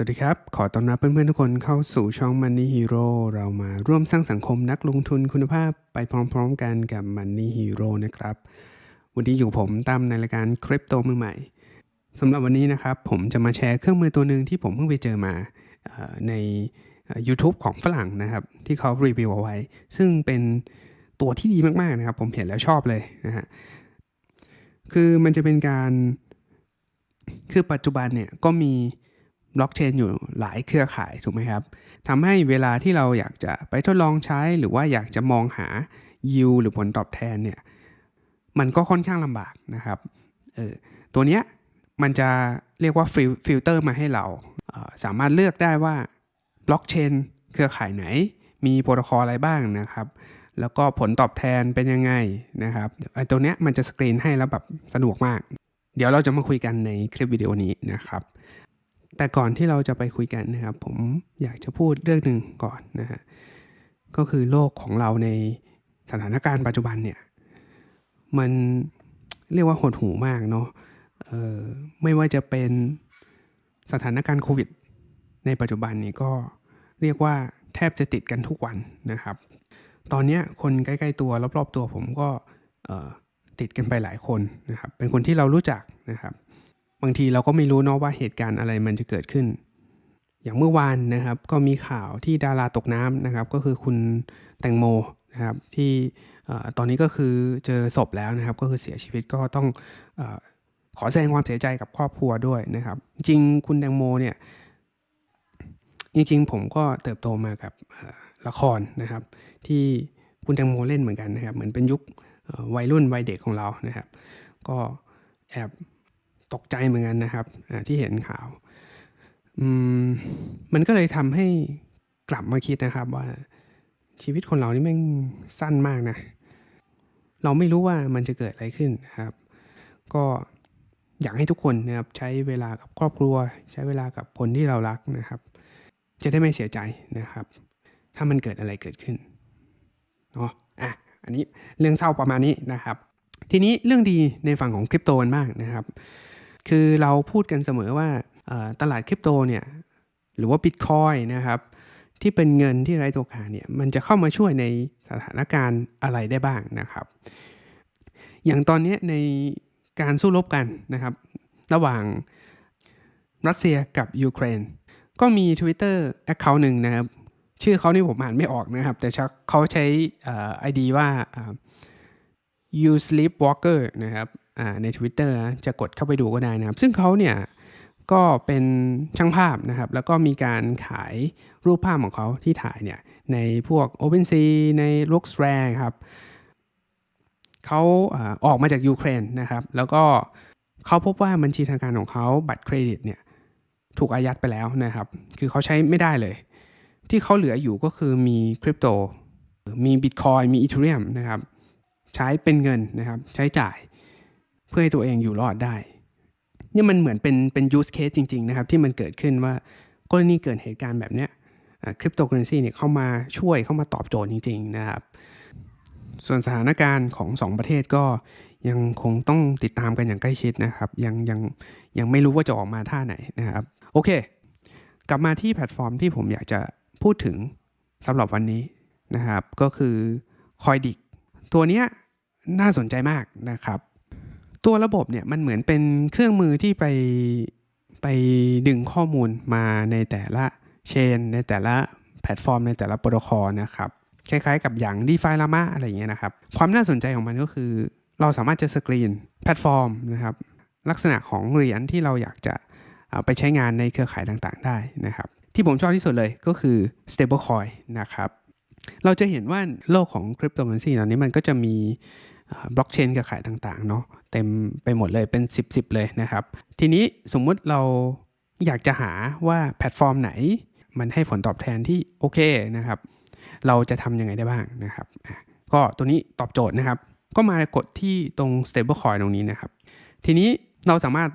สวัสดีครับ ขอต้อนรับเพื่อนๆทุกคนเข้าสู่ช่อง Money Hero เรามาร่วมสร้างสังคมนักลงทุนคุณภาพไปพร้อมๆกันกับ Money Hero นะครับ วันนี้อยู่ผมตั้มในรายการคริปโตมือใหม่สำหรับวันนี้นะครับ ผมจะมาแชร์เครื่องมือตัวหนึ่งที่ผมเพิ่งไปเจอมาใน YouTube ของฝรั่งนะครับ ที่เขารีวิวเอาไว้ ซึ่งเป็นตัวที่ดีมากๆนะครับ ผมเห็นแล้วชอบเลยนะฮะคือมันจะเป็นการคือปัจจุบันเนี่ยก็มี บล็อกเชนอยู่หลายเครือข่ายถูกไหมครับทำให้เวลาที่เราอยากจะไปทดลองใช้หรือว่าอยากจะมองหายิวหรือผลตอบแทนเนี่ยมันก็ค่อนข้างลำบากนะครับเออตัวเนี้ยมันจะเรียกว่าฟิลเตอร์มาให้เราเออสามารถเลือกได้ว่าบล็อกเชนเครือข่ายไหน มีโปรโตคอลอะไรบ้างนะครับ แล้วก็ผลตอบแทนเป็นยังไงนะครับไอ้ตัวเนี้ยมันจะสกรีนให้แล้วแบบสะดวกมาก เดี๋ยวเราจะมาคุยกันในคลิปวิดีโอนี้นะครับ แต่ก่อนที่เราจะไปคุยกันนะครับ ผมอยากจะพูดเรื่องหนึ่งก่อนนะฮะก็คือโลกของเราในสถานการณ์ปัจจุบันเนี่ย มันเรียกว่าหดหูมากเนาะไม่ว่าจะเป็นสถานการณ์โควิด ในปัจจุบันนี้ก็เรียกว่าแทบจะติดกันทุกวันนะครับ ตอนนี้คนใกล้ๆตัวรอบๆตัวผมก็ติดกันไปหลายคนนะครับ เป็นคนที่เรารู้จักนะครับ บางทีเราก็ไม่รู้เนาะว่าเหตุการณ์อะไรมันจะเกิดขึ้น อย่างเมื่อวานนะครับก็มีข่าวที่ดาราตกน้ำนะครับ ก็คือคุณแตงโมนะครับที่ตอนนี้ก็คือเจอศพแล้วนะครับ ก็คือเสียชีวิตก็ต้องอขอแสดงความเสียใจกับครอบครัวด้วยนะครับ จริงๆคุณแตงโมเนี่ยจริงๆผมก็เติบโตมากับละครนะครับ ที่คุณแตงโมเล่นเหมือนกันนะครับ เหมือนเป็นยุควัยรุ่นวัยเด็กของเรานะครับ ก็แอบ ตกใจเหมือนกันนะครับที่เห็นข่าวมมันก็เลยทำให้กลับมาคิดนะครับว่าชีวิตคนเรานี่แม่งสั้นมากนะ เราไม่รู้ว่ามันจะเกิดอะไรขึ้นนะครับ ก็อยากให้ทุกคนนะครับใช้เวลากับครอบครัว ใช้เวลากับคนที่เรารักนะครับ จะได้ไม่เสียใจนะครับ ถ้ามันเกิดอะไรเกิดขึ้นเนาะอะอันนี้เรื่องเศร้าประมาณนี้นะครับ ทีนี้เรื่องดีในฝั่งของคริปโตกันบ้างนะครับ คือเราพูดกันเสมอว่าตลาดคริปโตเนี่ยหรือว่าบิตคอยนะครับที่เป็นเงินที่ไร้ตัวค่าเนี่ยมันจะเข้ามาช่วยในสถานการณ์อะไรได้บ้างนะครับ อย่างตอนนี้ในการสู้รบกันนะครับ ระหว่างรัสเซียกับยูเครน ก็มี Twitter Account หนึ่งนะครับ ชื่อเขานี่ผมอ่านไม่ออกนะครับ แต่ชักเขาใช้ไอดีว่า you sleepwalker นะครับ ใน Twitter นะจะกดเข้าไปดูก็ได้นะครับ ซึ่งเขาเนี่ยก็เป็นช่างภาพนะครับ แล้วก็มีการขายรูปภาพของเขาที่ถ่ายเนี่ยในพวก OpenSea ใน Looksrare ครับเขาอออกมาจากยูเครนนะครับ แล้วก็เขาพบว่าบัญชีธนาคารของเขาบัตรเครดิตเนี่ยถูกอายัดไปแล้วนะครับ คือเขาใช้ไม่ได้เลย ที่เขาเหลืออยู่ก็คือมีคริปโต มีบิตคอยมีอีเทเรียมนะครับ ใช้เป็นเงินนะครับ ใช้จ่าย เพื่อให้ตัวเองอยู่รอดได้นี่มันเหมือนเป็นเป็นยูสเคสจริงๆนะครับที่มันเกิดขึ้นว่ากรณีเกิดเหตุการณ์แบบเนี้ยคริปโตเคอเรนซีเนี่ยเข้ามาช่วยเข้ามาตอบโจทย์จริง ๆ นะครับ ส่วนสถานการณ์ของ 2 ประเทศก็ยังคงต้องติดตามกันอย่างใกล้ชิดนะครับ ยังยังยังไม่รู้ว่าจะออกมาท่าไหนนะครับ โอเค กลับมาที่แพลตฟอร์มที่ผมอยากจะพูดถึงสำหรับวันนี้นะครับ ก็คือ c o i d i c ตัวเนี้ยน่าสนใจมากนะครับ ตัวระบบเนี่ยมันเหมือนเป็นเครื่องมือที่ไปไปดึงข้อมูลมาในแต่ละเชน ในแต่ละแพลตฟอร์ม ในแต่ละโปรโตคอลนะครับคล้ายๆกับอย่าง d e f i Llama อะไรอย่างเงี้ยนะครับ ความน่าสนใจของมันก็คือ เราสามารถจะสกรีนแพลตฟอร์มนะครับลักษณะของเหรียญที่เราอยากจะไปใช้งานในเครือข่ายต่างๆ ได้นะครับ ที่ผมชอบที่สุดเลยก็คือ stablecoin นะครับ เราจะเห็นว่าโลกของคริปโตเคอเรนซีตอนนี้มันก็จะมี บล็อกเชนเครือข่ายต่างๆเนาะเต็มไปหมดเลยเป็น 10 10เลยนะครับ ทีนี้สมมุติเราอยากจะหาว่าแพลตฟอร์มไหน มันให้ผลตอบแทนที่โอเคนะครับ เราจะทำยังไงได้บ้างนะครับ ก็ตัวนี้ตอบโจทย์นะครับ ก็มากดที่ตรง stablecoin ตรงนี้นะครับ ทีนี้เราสามารถ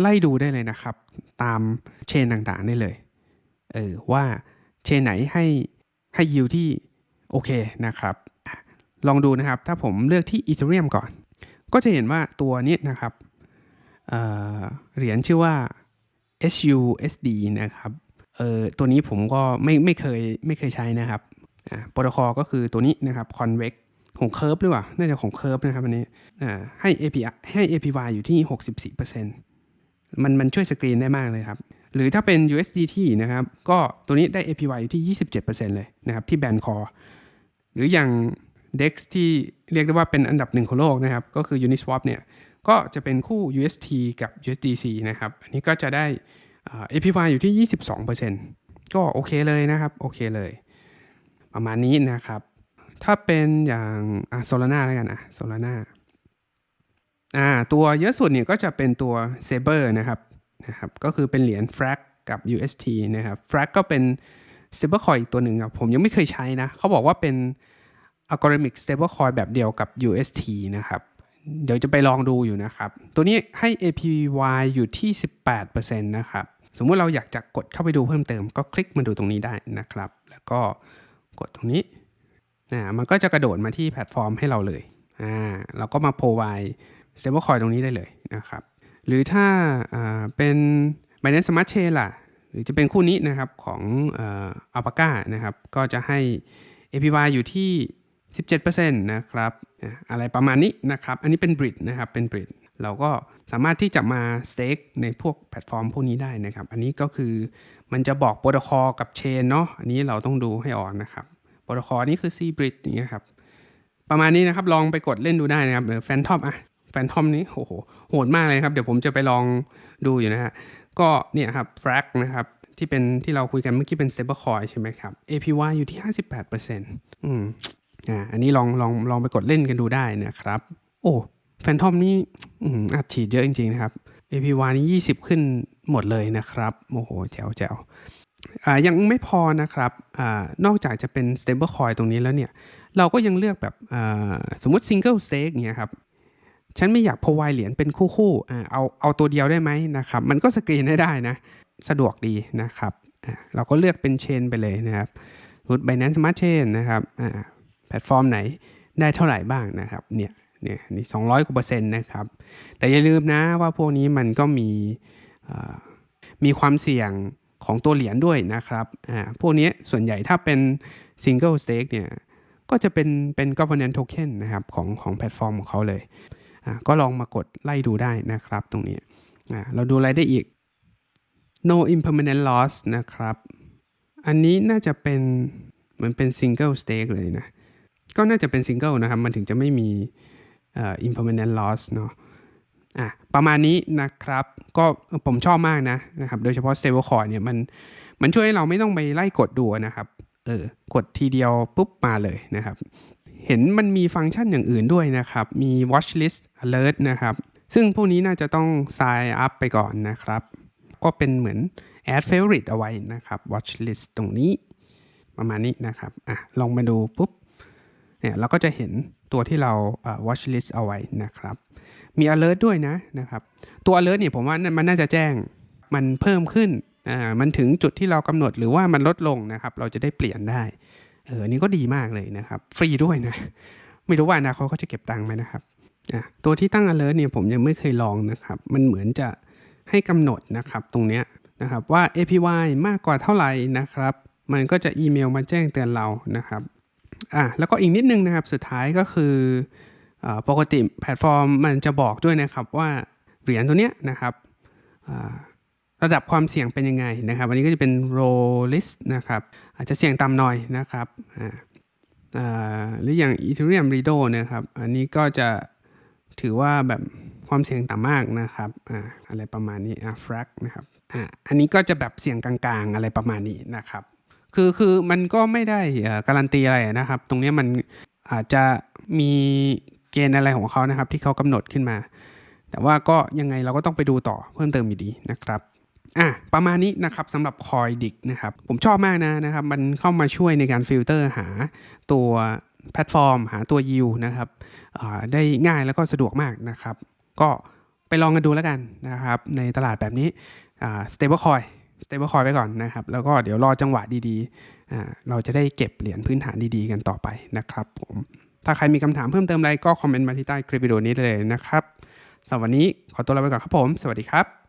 ไล่ดูได้เลยนะครับ ตามเชนต่างๆได้เลยเออว่าเชนไหนให้ให้ยิวที่โอเคนะครับ ลองดูนะครับ ถ้าผมเลือกที่ Ethereum ก่อน ก็จะเห็นว่าตัวนี้นะครับเเหรียญชื่อว่า SUSD นะครับเออตัวนี้ผมก็ไม่ไม่เคยไม่เคยใช้นะครับอ่าโปรโตคอลก็คือตัวนี้นะครับ Convex ของ Curve หรือเปล่า น่าจะของ Curve นะครับอันนี้อ่าให้ API ให้ APY อยู่ที่ 64%มันมันช่วยสกรีนได้มากเลยครับ หรือถ้าเป็น USDT นะครับ ก็ตัวนี้ได้ APY อยู่ที่ 27%เลยนะครับ ที่แบนคอ หรืออย่าง DEX ที่เรียกได้ว่าเป็นอันดับหนึ่งของโลกนะครับ ก็คือ Uniswap เนี่ย ก็จะเป็นคู่ UST กับ USDC นะครับ อันนี้ก็จะได้ APY อยู่ที่ 22%ก็โอเคเลยนะครับ โอเคเลย ประมาณนี้นะครับ ถ้าเป็นอย่างโซลาร่าแล้วกันอะโซลาร่าอ่าตัวเยอะสุดเนี่ยก็จะเป็นตัว Saber นะครับนะครับก็คือเป็นเหรียญ FRAG กับ UST นะครับ FRAG ก็เป็น stablecoin อีกตัวหนึ่งครับผมยังไม่เคยใช้นะ เขาบอกว่าเป็น algorithmic stablecoin แบบเดียวกับ UST นะครับ เดี๋ยวจะไปลองดูอยู่นะครับ ตัวนี้ให้ APY อยู่ที่ 18%นะครับ สมมุติเราอยากจะกดเข้าไปดูเพิ่มเติม ก็คลิกมาดูตรงนี้ได้นะครับ แล้วก็กดตรงนี้อ่ามันก็จะกระโดดมาที่แพลตฟอร์มให้เราเลยอ่าเราก็มา provide stablecoin ตรงนี้ได้เลยนะครับ หรือถ้าอ่าเป็น Binance Smart Chain ล่ะ หรือจะเป็นคู่นี้นะครับของอัลปาก้านะครับ ก็จะให้ APY อยู่ที่ 17%นะครับอะไรประมาณนี้นะครับ อันนี้เป็น Bridge นะครับเป็น Bridge เราก็สามารถที่จะมา stake ในพวกแพลตฟอร์มพวกนี้ได้นะครับ อันนี้ก็คือมันจะบอกโปรโตคอลกับเชนเนาะอันนี้เราต้องดูให้ออกนะครับโปรโตคอลนี้คือ C Bridge อย่างเงี้ยครับประมาณนี้นะครับลองไปกดเล่นดูได้นะครับหรือแฟนทอมอะแฟนทอมนี้โอ้โหโหดมากเลยครับ เดี๋ยวผมจะไปลองดูอยู่นะฮะก็เนี่ยครับ FRAG นะครับที่เป็นที่เราคุยกันเมื่อกี้เป็น stablecoin ใช่ไหมครับ APY อยู่ที่ 58%อืม อ่าอันนี้ลองลองลองไปกดเล่นกันดูได้นะครับ โอ้แฟนทอมนี่อัดฉีดเยอะจริงๆนะครับ APY นี่20 ขึ้นหมดเลยนะครับโอ้โหแจ๋วแจ๋วยังไม่พอนะครับอนอกจากจะเป็น stablecoin ตรงนี้แล้วเนี่ย เราก็ยังเลือกแบบสมมติ single stake เนี่ยครับ ฉันไม่อยาก provide เหรียญเป็นคู่ๆเอาเอาตัวเดียวได้ไหมนะครับ มันก็สกรีนได้ได้นะ สะดวกดีนะครับ เราก็เลือกเป็นเชนไปเลยนะครับรุด Binance Smart Chain นะครับ แพลตฟอร์มไหนได้เท่าไหร่บ้างนะครับเนี่ยเนี่ยนี่สองร้อยกว่าเปอร์เซ็นต์นะครับ แต่อย่าลืมนะว่าพวกนี้มันก็มีมีความเสี่ยงของตัวเหรียญด้วยนะครับอ่าพวกนี้ส่วนใหญ่ถ้าเป็น single stake เนี่ยก็จะเป็นเป็น governance token นะครับของของแพลตฟอร์มของเขาเลยอ่าก็ลองมากดไล่ดูได้นะครับตรงนี้อ่าเราดูอะไรได้อีก no impermanent loss นะครับ อันนี้น่าจะเป็นเหมือนเป็น single stake เลยนะ ก็น่าจะเป็น single นะครับ มันถึงจะไม่มีเอ่อ impermanent loss เนาะอะประมาณนี้นะครับ ก็ผมชอบมากนะนะครับ โดยเฉพาะ stablecoin เนี่ยมันมันช่วยให้เราไม่ต้องไปไล่กดดูนะครับเออกดทีเดียวปุ๊บมาเลยนะครับ เห็นมันมีฟังก์ชันอย่างอื่นด้วยนะครับ มี watch list alert นะครับ ซึ่งพวกนี้น่าจะต้อง sign up ไปก่อนนะครับ ก็เป็นเหมือน add favorite เอาไว้นะครับ watch list ตรงนี้ประมาณนี้นะครับอะลองมาดูปุ๊บ เนี่ยเราก็จะเห็นตัวที่เรา watch list เอาไว้นะครับ มี alert ด้วยนะนะครับตัว alert เนี่ยผมว่ามันน่าจะแจ้งมันเพิ่มขึ้นอ่ามันถึงจุดที่เรากำหนดหรือว่ามันลดลงนะครับ เราจะได้เปลี่ยนได้เออนนี้ก็ดีมากเลยนะครับ ฟรีด้วยนะ ไม่รู้ว่าอนาคตเขาจะเก็บตังค์ไหมนะครับอะตัวที่ตั้ง alert เนี่ยผมยังไม่เคยลองนะครับ มันเหมือนจะให้กำหนดนะครับตรงเนี้ยนะครับว่า APY มากกว่าเท่าไหร่นะครับ มันก็จะอีเมลมาแจ้งเตือนเรานะครับ อะแล้วก็อีกนิดนึงนะครับ สุดท้ายก็คืออปกติแพลตฟอร์มมันจะบอกด้วยนะครับว่าเหรียญตัวเนี้ยนะครับระดับความเสี่ยงเป็นยังไงนะครับ อันนี้ก็จะเป็น row list นะครับ อาจจะเสี่ยงต่ำหน่อยนะครับอ่าหรืออย่าง Ethereum Lido นะครับ อันนี้ก็จะถือว่าแบบความเสี่ยงต่ำมากนะครับอ่าอะไรประมาณนี้อ่า frag นะครับอ่าอันนี้ก็จะแบบเสี่ยงกลางๆ อะไรประมาณนี้นะครับ คือคือมันก็ไม่ได้การันตีอะไรนะครับ ตรงนี้มันอาจจะมีเกณฑ์อะไรของเขานะครับ ที่เขากำหนดขึ้นมา แต่ว่าก็ยังไงเราก็ต้องไปดูต่อเพิ่มเติมอยู่ดีนะครับอะประมาณนี้นะครับสำหรับคอยดิกนะครับผมชอบมากนะนะครับ มันเข้ามาช่วยในการฟิลเตอร์หาตัวแพลตฟอร์ม หาตัวยิวนะครับได้ง่ายแล้วก็สะดวกมากนะครับ ก็ไปลองกันดูแล้วกันนะครับ ในตลาดแบบนี้อ่า stable coin stable coin ไว้ก่อนนะครับ แล้วก็เดี๋ยวรอจังหวะดีๆ เราจะได้เก็บเหรียญพื้นฐานดีๆ กันต่อไปนะครับผม ถ้าใครมีคำถามเพิ่มเติมอะไรก็คอมเมนต์มาที่ใต้คลิปวิดีโอนี้ได้เลยนะครับสำหรับวันนี้ขอตัวลาไปก่อนครับผม สวัสดีครับ